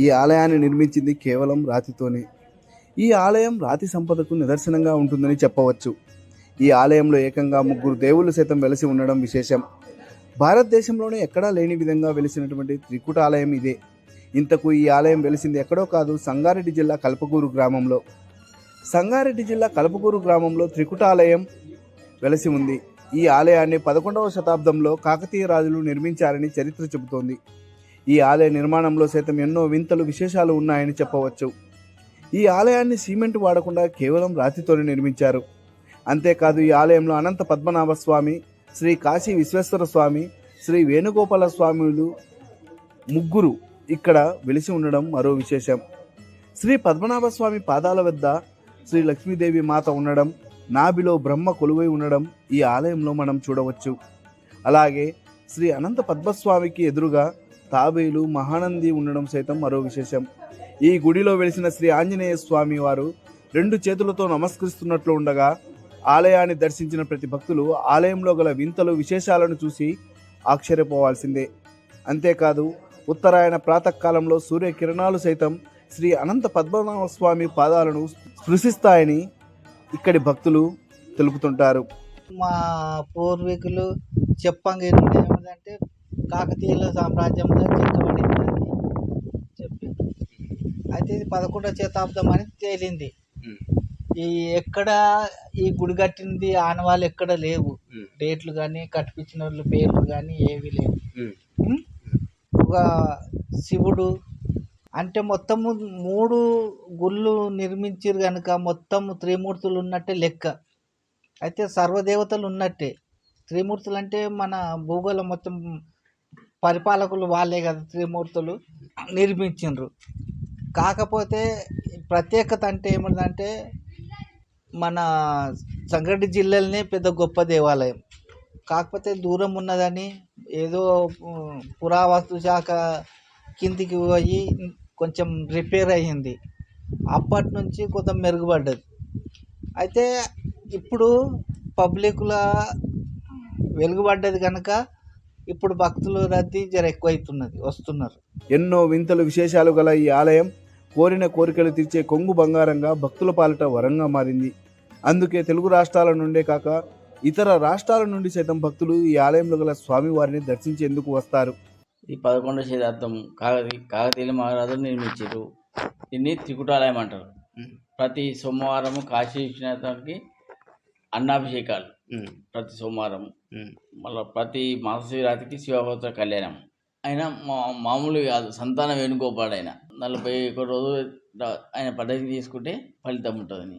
ఈ ఆలయాన్ని నిర్మించింది కేవలం రాతితోనే. ఈ ఆలయం రాతి సంపదకు నిదర్శనంగా ఉంటుందని చెప్పవచ్చు. ఈ ఆలయంలో ఏకంగా ముగ్గురు దేవుళ్ళు సైతం వెలసి ఉండడం విశేషం. భారతదేశంలోనే ఎక్కడా లేని విధంగా వెలిసినటువంటి త్రికుట ఆలయం ఇదే. ఇంతకు ఈ ఆలయం వెలిసింది ఎక్కడో కాదు సంగారెడ్డి జిల్లా కల్పకూరు గ్రామంలో. సంగారెడ్డి జిల్లా కల్పకూరు గ్రామంలో త్రికుట ఆలయం వెలసి ఉంది. ఈ ఆలయాన్ని పదకొండవ శతాబ్దంలో కాకతీయ రాజులు నిర్మించారని చరిత్ర చెబుతోంది. ఈ ఆలయ నిర్మాణంలో సైతం ఎన్నో వింతలు విశేషాలు ఉన్నాయని చెప్పవచ్చు. ఈ ఆలయాన్ని సిమెంట్ వాడకుండా కేవలం రాతితోనే నిర్మించారు. అంతేకాదు ఈ ఆలయంలో అనంత పద్మనాభ స్వామి శ్రీ కాశీ విశ్వేశ్వర స్వామి శ్రీ వేణుగోపాల స్వాములు ముగ్గురు ఇక్కడ వెలిసి ఉండడం మరో విశేషం. శ్రీ పద్మనాభ స్వామి పాదాల వద్ద శ్రీ లక్ష్మీదేవి మాత ఉండడం నాభిలో బ్రహ్మ కొలువై ఉండడం ఈ ఆలయంలో మనం చూడవచ్చు. అలాగే శ్రీ అనంత పద్మస్వామికి ఎదురుగా తాబేలు మహానంది ఉండడం సైతం మరో విశేషం. ఈ గుడిలో వెలిసిన శ్రీ ఆంజనేయ స్వామి వారు రెండు చేతులతో నమస్కరిస్తున్నట్లు ఉండగా ఆలయాన్ని దర్శించిన ప్రతి భక్తులు ఆలయంలో గల వింతలు విశేషాలను చూసి ఆశ్చర్యపోవాల్సిందే. అంతేకాదు ఉత్తరాయణ ప్రాతకాలంలో సూర్యకిరణాలు సైతం శ్రీ అనంత పద్మనాభ స్వామి పాదాలను స్పృశిస్తాయని ఇక్కడి భక్తులు తెలుపుతుంటారు. మా పూర్వీకులు చెప్పంగా ఏమిటంటే కాకతీయుల సామ్రాజ్యంలో చెక్కబడిందని చెప్పింది అయితే ఇది పదకొండవ శతాబ్దం అని తేలింది. ఈ ఎక్కడ ఈ గుడి కట్టింది ఆనవాళ్ళు ఎక్కడ లేవు. డేట్లు కానీ కట్టించిన వాళ్ళ పేర్లు కానీ ఏవి లేవు? ఒక శివుడు అంటే మొత్తము మూడు గుళ్ళు నిర్మించారు కనుక మొత్తం త్రిమూర్తులు ఉన్నట్టే లెక్క. అయితే సర్వదేవతలు ఉన్నట్టే. త్రిమూర్తులు అంటే మన భూగోళం మొత్తం పరిపాలకులు వాళ్ళే కదా త్రిమూర్తులు నిర్మించిండ్రు. కాకపోతే ప్రత్యేకత అంటే ఏమిటంటే మన సంగారెడ్డి జిల్లాలోనే పెద్ద గొప్ప దేవాలయం. కాకపోతే దూరం ఉన్నదని ఏదో పురావస్తు శాఖ కిందికి పోయి కొంచెం రిపేర్ అయ్యింది. అప్పటి నుంచి కొంత మెరుగుపడ్డది. అయితే ఇప్పుడు పబ్లిక్ల వెలుగుపడ్డది కనుక ఇప్పుడు భక్తులు రద్దీ జర ఎక్కువైతున్నది వస్తున్నారు. ఎన్నో వింతలు విశేషాలు గల ఈ ఆలయం కోరిన కోరికలు తీర్చే కొంగు బంగారంగా భక్తుల పాలిట వరంగా మారింది. అందుకే తెలుగు రాష్ట్రాల నుండే కాక ఇతర రాష్ట్రాల నుండి సైతం భక్తులు ఈ ఆలయంలో గల స్వామివారిని దర్శించేందుకు వస్తారు. ఈ పదకొండవ శతాబ్దం కాకతీ కాకతీయుల మహారాజులు నిర్మించారు. దీన్ని త్రికుటాలయం అంటారు. ప్రతి సోమవారం కాశీ విశ్వనాథానికి అన్నాభిషేకాలు. ప్రతి సోమవారం. మళ్ళీ ప్రతి మాస శివరాత్రికి శివభద్ర కళ్యాణం. ఆయన మా మామూలు కాదు సంతాన వేణుగోపాడు ఆయన నలభై ఒక రోజు ఆయన పద్ధతి తీసుకుంటే ఫలితం ఉంటుందని.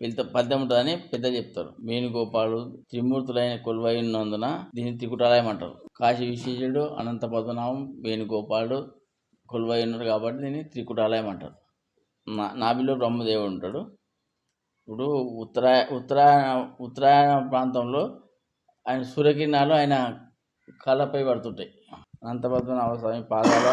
ఫలితం ఫలితం ఉంటుందని పెద్ద చెప్తారు. వేణుగోపాలు త్రిమూర్తులైన కొలువై ఉన్నందున దీన్ని త్రికుటాలయం అంటారు. కాశీ విశ్వేశ్వరుడు అనంత పద్మనాభం వేణుగోపాలుడు కొలువై ఉన్నారు కాబట్టి దీన్ని త్రికుటాలయం అంటారు. నా నాభిలో బ్రహ్మదేవుడు ఉంటాడు. ఇప్పుడు ఉత్తరాయ ఉత్తరాయణ ఉత్తరాయణ ప్రాంతంలో ఆయన సూర్యకిరణాలు ఆయన కళ్ళపై పడుతుంటాయి. అనంత పద్మనాభ స్వామి పాదాల